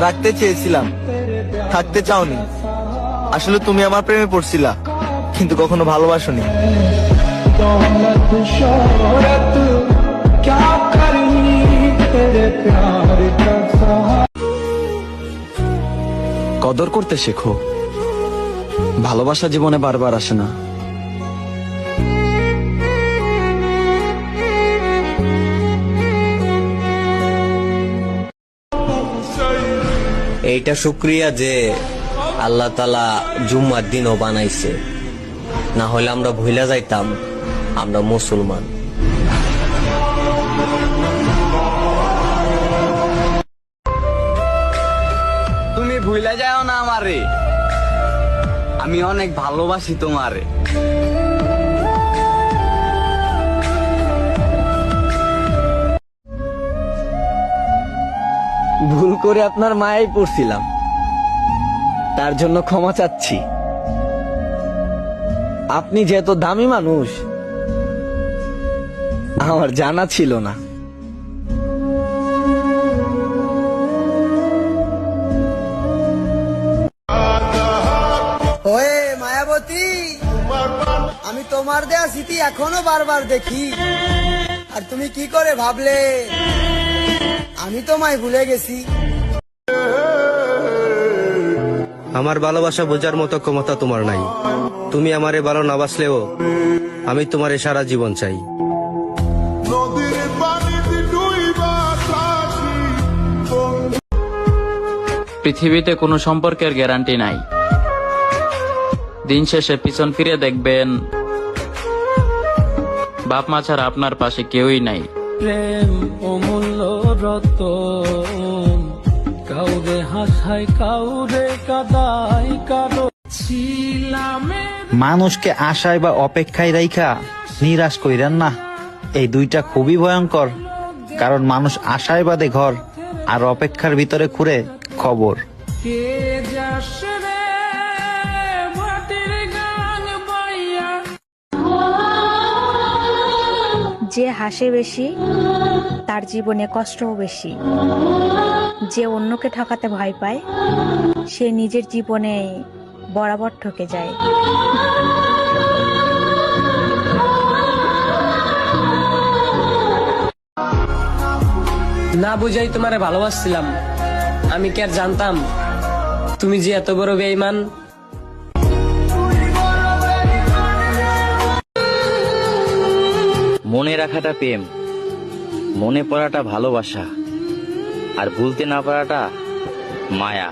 রাখতে চেয়েছিলাম। থাকতে চাওনি। আসলে তুমি আমার প্রেমে পড়ছিলা, কিন্তু কখনো ভালোবাসনি। কদর করতে শেখো। ভালোবাসা জীবনে বারবার আসে না। এইটা শুক্রিয়া যে আল্লাহ তালা জুম্মার দিনও বানাইছে। না হলে আমরা ভুলে যাইতাম, আমরা মুসলমান। তুমি ভুলে যাও না আমারে। আমি অনেক ভালোবাসি তোমারে। ভুল করে আপনার মায়াই পড়ছিলাম। তার জন্য ক্ষমা চাচ্ছি। আপনি যে এত দামি মানুষ, আমার জানা ছিল না। মায়াবতী, আমি তোমার দেয়া স্মৃতি এখনও বারবার দেখি। আর তুমি কি করে ভাবলে? আমি তোমায় ভুলে গেছি। আমার ভালোবাসা বোঝার মতো ক্ষমতা তোমার নাই। তুমি আমারে ভালো না বাসলেও আমি তোমারে সারা জীবন চাই। পৃথিবীতে কোনো সম্পর্কের গ্যারান্টি নাই। দিন শেষে পিছন ফিরে দেখবেন বাপ মা ছাড়া আপনার পাশে কেউই নাই। প্রেম অমূল্য রতন। কাউরে হাসায় কাউরে কাদাই কারও মানুষকে আশায় বা অপেক্ষায় রাইখা নিরাশ কইরেন না। এই দুইটা খুবই ভয়ঙ্কর কারণ মানুষ আশায় বাদে ঘর আর অপেক্ষার ভিতরে খুঁড়ে খবর। যে হাসে বেশি, তার জীবনে কষ্টও বেশি। যে অন্যকে ঠকাতে ভয় পায়, সে নিজের জীবনে বরাবর ঠকে যায়। না বুঝাই তোমারে ভালোবাসছিলাম। আমি কি আর জানতাম? তুমি যে এত বড় বেঈমান মনে রাখাটা প্রেম মনে পড়াটা ভালোবাসা আর ভুলতে না পারাটা মায়া।